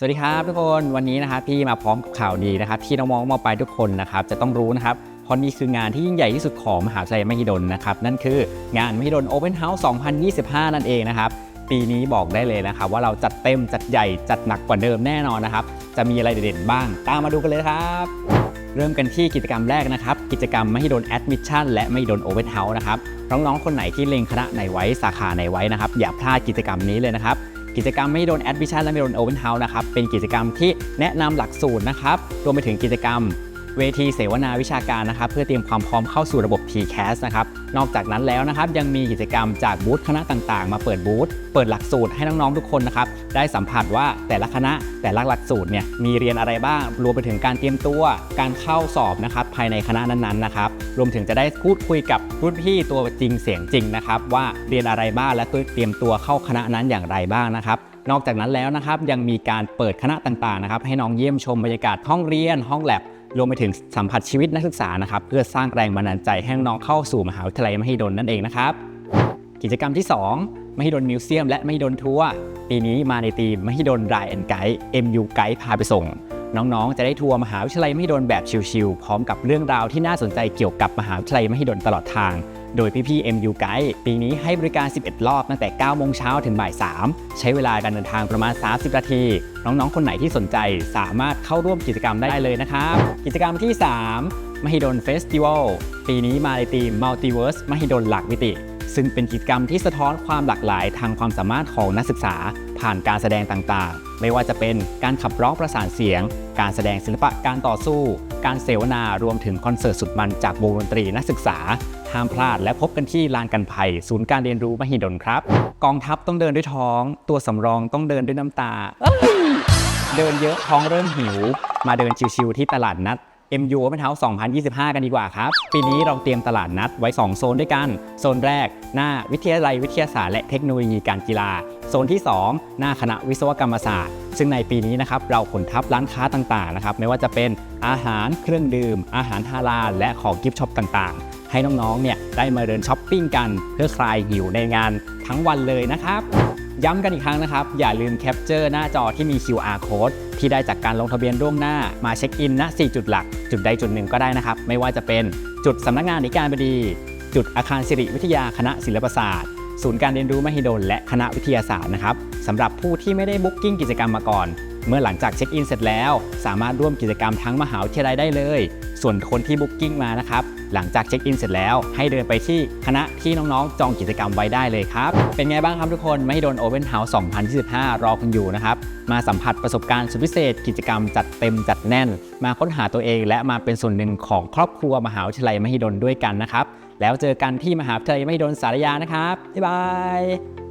สวัสดีครับทุกคนวันนี้นะครับพี่มาพร้อมกับข่าวดีนะครับที่น้องมอปลายทุกคนนะครับจะต้องรู้นะครับเพราะนี่คืองานที่ยิ่งใหญ่ที่สุดของมหาวิทยาลัยมหิดลนะครับนั่นคืองานมหิดล Open House 2025 นั่นเองนะครับปีนี้บอกได้เลยนะครับว่าเราจัดเต็มจัดใหญ่จัดหนักกว่าเดิมแน่นอนนะครับจะมีอะไรเด่นๆบ้าง ตามมาดูกันเลยครับเริ่มกันที่กิจกรรมแรกนะครับ กิจกรรมมหิดล Admission และมหิดล Open House นะครับน้องๆคนไหนที่เล็งคณะไหนไว้สาขาไหนไว้นะครับอย่าพลาดกิจกรรมนี้เลยนะครับ กิจกรรมไม่โดนแอดมิชชั่นและไม่โดนโอเวนเฮาส์นะครับเป็นกิจกรรมที่แนะนำหลักสูตรนะครับรวมไปถึงกิจกรรม เวทีเสวนาวิชาการนะครับเพื่อเตรียมความพร้อมเข้าสู่ระบบ TCAS นะครับนอกจากนั้นแล้วนะครับยังมีกิจกรรมจากบูธคณะต่างๆ มาเปิดบูธเปิดหลักสูตรให้น้องๆทุกคนนะครับได้สัมผัสว่าแต่ละคณะแต่ละหลักสูตรเนี่ยมีเรียนอะไรบ้างรวมไปถึงการเตรียมตัวการเข้าสอบนะครับภายในคณะนั้นๆนะครับรวมถึงจะได้พูดคุยกับรุ่นพี่ตัวจริงเสียงจริงนะครับว่าเรียนอะไรบ้างและเตรียมตัวเข้าคณะนั้นอย่างไรบ้างนะครับนอกจากนั้นแล้วนะครับยังมีการเปิดคณะต่างๆนะครับให้น้องเยี่ยมชมบรรยากาศห้องเรียนห้องแลบ รวมไปถึงสัมผัสชีวิตนักศึกษานะครับเพื่อสร้างแรงบันดาลใจให้น้องเข้าสู่มหาวิทยาลัยมหิดลนั่นเองนะครับ กิจกรรมที่ 2 มหิดลมิวเซียมและมหิดลทัวร์ปีนี้มาในทีมมหิดลรายแอนไกด์ MU ไกด์พาไปส่ง น้องๆ จะได้ทัวร์มหาวิทยาลัยมหิดลแบบชิลๆพร้อมกับเรื่องราวที่น่าสนใจเกี่ยวกับมหาวิทยาลัยมหิดลตลอดทาง โดยพี่ๆ MU Guide ปีนี้ให้บริการ 11 รอบตั้งแต่ 9 โมงเช้าถึงบ่าย 3 ใช้เวลาการเดินทางประมาณ 30 นาที น้องๆ คนไหนที่สนใจสามารถเข้าร่วมกิจกรรมได้เลยนะครับ กิจกรรมที่ 3 มหิดลเฟสติวัลปีนี้มาในทีม Multiverse มหิดลหลักมิติ ซึ่งเป็นกิจกรรมที่สะท้อนความหลากหลายทางความสามารถของนักศึกษา ผ่านการแสดงต่างๆ ไม่ว่าจะเป็นการขับร้องประสานเสียง การแสดงศิลปะการต่อสู้ การเสวนารวมถึงคอนเสิร์ตสุดมันจากวงดนตรีนักศึกษาห้ามพลาดและพบกันที่ลานกันภัย ศูนย์การเรียนรู้มหิดลครับ กองทัพต้องเดินด้วยท้อง ตัวสำรองต้องเดินด้วยน้ำตาเอ้ยเดินเยอะท้องเริ่มหิว มาเดินชิวๆที่ตลาดนัด MU Open House 2025 กันดีกว่าครับ ปีนี้เราเตรียมตลาดนัดไว้ 2 โซนด้วยกัน โซนแรก หน้าวิทยาลัยวิทยาศาสตร์และเทคโนโลยีการกีฬา โซนที่ 2 หน้าคณะวิศวกรรมศาสตร์ ซึ่งในปีนี้นะครับเราขนทับร้านค้าต่างๆนะครับไม่ว่าจะเป็นอาหารเครื่องดื่ม อาหารฮาลาลและของกิฟต์ช็อปต่างๆ ให้น้องๆเนี่ยได้มาเดินช้อปปิ้งกันเพื่อคลายหิวในงานทั้งวันเลยนะครับ ย้ำกันอีกครั้งนะครับ อย่าลืมแคปเจอร์หน้าจอที่มี QR code ที่ได้จากการลงทะเบียนล่วงหน้ามาเช็คอินณ4จุดหลัก จุดใดจุดหนึ่งก็ได้นะครับ ไม่ว่าจะเป็นจุดสำนักงานในการบดี จุดอาคารสิริวิทยาคณะศิลปศาสตร์ศูนย์การเรียนรู้มหิดลและคณะวิทยาศาสตร์นะครับสำหรับผู้ที่ไม่ได้บุ๊กกิ้งกิจกรรมมาก่อน เมื่อหลังจากเช็คอินเสร็จแล้ว สามารถร่วมกิจกรรมทั้งมหาวิทยาลัยได้เลย ส่วนคนที่บุ๊กกิ้งมานะครับ หลังจากเช็คอินเสร็จแล้ว ให้เดินไปที่คณะที่น้องๆ จองกิจกรรมไว้ได้เลยครับ เป็นไงบ้างครับทุกคนไม่โดน Open House 2025 รอคุณอยู่นะครับ มาสัมผัสประสบการณ์สุดพิเศษ กิจกรรมจัดเต็มจัดแน่น มาค้นหาตัวเอง และมาเป็นส่วนหนึ่งของครอบครัวมหาวิทยาลัยมหิดลด้วยกันนะครับแล้วเจอกันที่มหาวิทยาลัยมหิดลสารยานะครับบ๊ายบาย